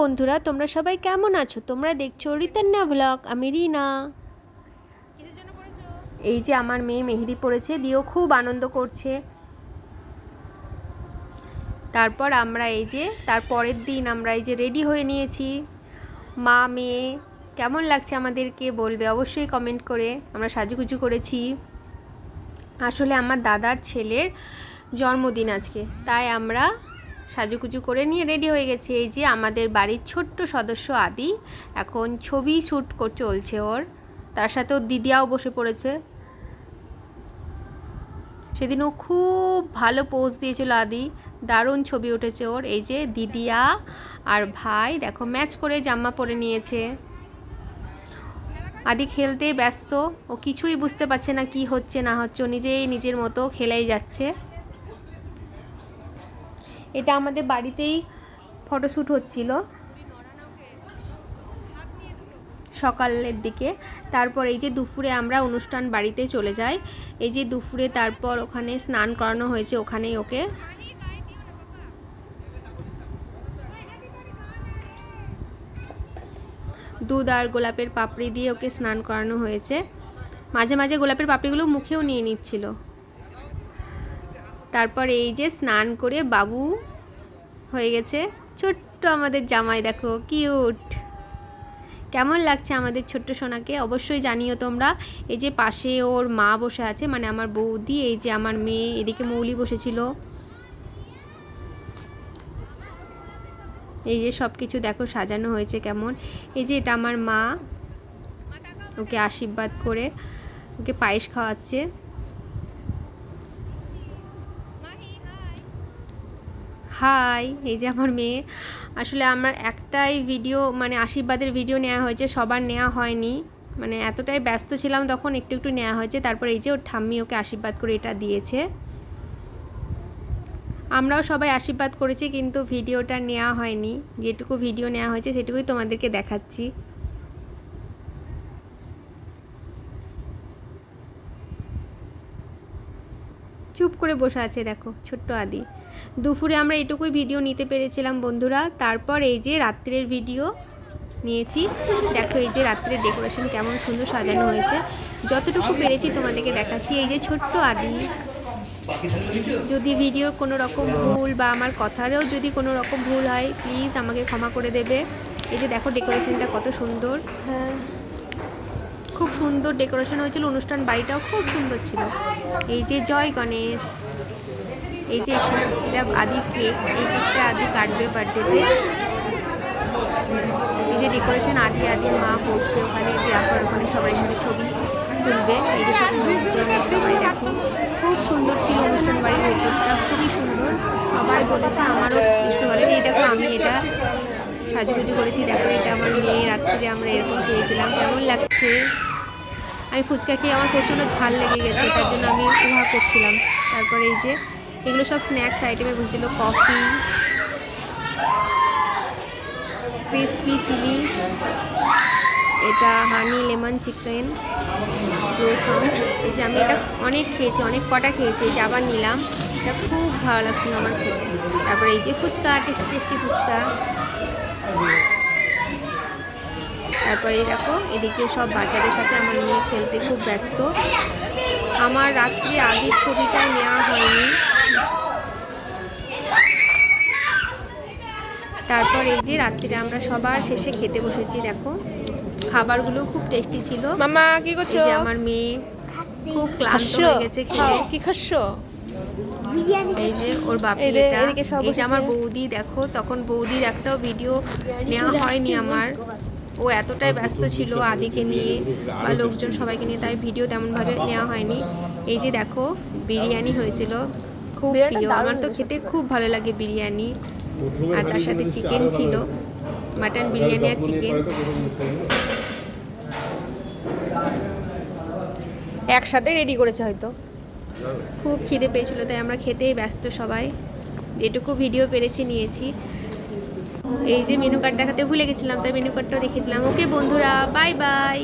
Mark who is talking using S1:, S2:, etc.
S1: বন্ধুরা, তোমরা সবাই কেমন আছো? তোমরা দেখছ রিতান্না ব্লগ আমি রিনা। এই যে আমার মেয়ে মেহেদি পড়েছে দিয়েও খুব আনন্দ করছে। তারপর আমরা এই যে, তার পরের দিন আমরা এই যে রেডি হয়ে নিয়েছি। মা, মেয়ে, কেমন লাগছে আমাদেরকে বলবে অবশ্যই কমেন্ট করে, আমরা সাজুগুজু করেছি। আসলে আমার দাদার ছেলের জন্মদিন আজকে, তাই আমরা সাজুকুজু করে নিয়ে রেডি হয়ে গেছি। এই যে আমাদের বাড়ির ছোট্ট সদস্য আদি, এখন ছবি শ্যুট চলছে ওর। তার সাথে ওর দিদিয়াও বসে পড়েছে। সেদিন ও খুব ভালো পোজ দিয়েছিল আদি। দারুণ ছবি উঠেছে ওর। এই যে দিদিয়া আর ভাই, দেখো ম্যাচ করে জামা পরে নিয়েছে। আদি খেলতে ব্যস্ত। ও কিছুই বুঝতে পারছে না কি হচ্ছে, না হচ্ছে। ও নিজেই নিজের মতো খেলাই যাচ্ছে। এটা আমাদের বাড়িতেই ফটোশ্যুট হচ্ছিল। সকালের দিকে। তারপর এই যে দুপুরে আমরা অনুষ্ঠান বাড়িতে চলে যাই। এই যে দুপুরে তারপর ওখানে স্নান করানো হয়েছে, ওখানেই ওকে দুধ আর গোলাপের পাপড়ি দিয়ে ওকে স্নান করানো হয়েছে। মাঝে মাঝে গোলাপের পাপড়িগুলো মুখেও নিয়ে নিচ্ছিল। তারপর এই যে স্নান করে বাবু হয়ে গেছে। ছোট্ট আমাদের জামাই দেখো, কিউট। কেমন লাগছে আমাদের ছোট্ট সোনাকে? অবশ্যই জানিও তোমরা, এই যে পাশে ওর মা বসে আছে মানে আমার বৌদি, এই যে আমার মেয়ে, এদিকে মৌলি বসেছিল। এই যে সব কিছু দেখো, সাজানো হয়েছে কেমন। এই যে এটা আমার মা, ওকে আশীর্বাদ করে, ওকে পায়েস খাওয়াচ্ছে। হাই, এই যে আমার মেয়ে। আসলে আমার একটাই ভিডিও মানে আশীর্বাদের ভিডিও নেওয়া হয়েছে, সবার নেওয়া হয়নি। মানে এতটাই ব্যস্ত ছিলাম তখন, একটু একটু নেওয়া হয়েছে। তারপর এই যে ওর ঠাম্মি ওকে আশীর্বাদ করে এটা দিয়েছে। আমরাও সবাই আশীর্বাদ করেছি, কিন্তু ভিডিওটা নেওয়া হয়নি। যেটুকু ভিডিও নেওয়া হয়েছে, সেটুকুই তোমাদেরকে দেখাচ্ছি। করে বসে আছে, দেখো, ছোট্ট আদি। দুপুরে আমরা এটুকুই ভিডিও নিতে পেরেছিলাম বন্ধুরা। তারপর এই যে রাত্রের ভিডিও নিয়েছি। দেখো এই যে রাত্রের ডেকোরেশন কেমন সুন্দর সাজানো হয়েছে। যতটুকু পেরেছি তোমাদেরকে দেখাচ্ছি। এই যে ছোট্ট আদি। যদি ভিডিওর কোনো রকম ভুল বা আমার কথারও যদি কোনো রকম ভুল হয় প্লিজ আমাকে ক্ষমা করে দেবে। এই যে দেখো ডেকোরেশনটা কত সুন্দর। হ্যাঁ। খুব সুন্দর ডেকোরেশন হয়েছিল, অনুষ্ঠান বাড়িটাও খুব সুন্দর ছিল। এই যে জয় গণেশ, এই যে এটা আদি কেক এই কেকটা আদি কাটবে বার্থডেতে এই যে ডেকোরেশন আদি আদি মা বসবে ওখানে তারপর ওখানে সবাই সাথে ছবি তুলবে, এই যে সব সবাই দেখো। খুব সুন্দর ছিল অনুষ্ঠান বাড়ির ভেতরটা, খুবই সুন্দর। সবাই বলেছে আমারও ভীষণ ভালো এই দেখো আমি এটা সাজুগুজু করেছি। দেখো, এটা আমার মেয়ে। রাত্রিরে আমরা এরকম খেয়েছিলাম। কেমন লাগছে? আমি ফুচকা খেয়ে আমার প্রচণ্ড ঝাল লেগে গেছে, তার জন্য আমি উহা করছিলাম। তারপরে এই যে, এগুলো সব স্ন্যাক্স আইটেমে বুঝছিল কফি ক্রিসপি চিলি এটা হানি লেমন চিকেন রসুন। এই যে আমি এটা অনেক খেয়েছি, অনেক কটা খেয়েছি। যে আবার নিলাম। এটা খুব ভালো লাগছিল আমার খেতে। তারপরে এই যে ফুচকা টেস্টি টেস্টি ফুচকা। তারপরে দেখো এদিকে সব বাচ্চাদের সাথে আমার মেয়ে খেলতে খুব ব্যস্ত। আমার রাত্রি আগের ছবিটা নেওয়া হয়নি। তারপর এই যে রাত্রিরে আমরা সবার শেষে খেতে বসেছি দেখো। খাবারগুলো খুব টেস্টি ছিল।
S2: মামা কি করছ?
S1: আমার মেয়ে খুব ক্লান্ত হয়ে গেছে খেয়ে।
S2: কি খাচ্ছ
S1: এই যে ওর বাপি এটা। এই যে আমার বৌদি দেখো তখন বৌদির একটাও ভিডিও নেওয়া হয়নি আমার। ও এতটাই ব্যস্ত ছিল আদিকে নিয়ে বা লোকজন সবাইকে নিয়ে তাই ভিডিও তেমনভাবে নেওয়া হয়নি। এই যে দেখো বিরিয়ানি হয়েছিল। খুব প্রিয়। আমার তো খেতে খুব ভালো লাগে বিরিয়ানি। আর তার সাথে চিকেন ছিল। মাটন বিরিয়ানি আর চিকেন
S2: একসাথে রেডি করেছে হয়তো।
S1: খুব খিদে পেয়েছিল, তাই আমরা খেতেই ব্যস্ত সবাই। যেটুকু ভিডিও পেরেছি, নিয়েছি। এই যে মেনু কার্ড দেখাতে ভুলে গেছিলাম, তাই মেনু কার্ডটাও দেখে দিলাম। ওকে বন্ধুরা বাই বাই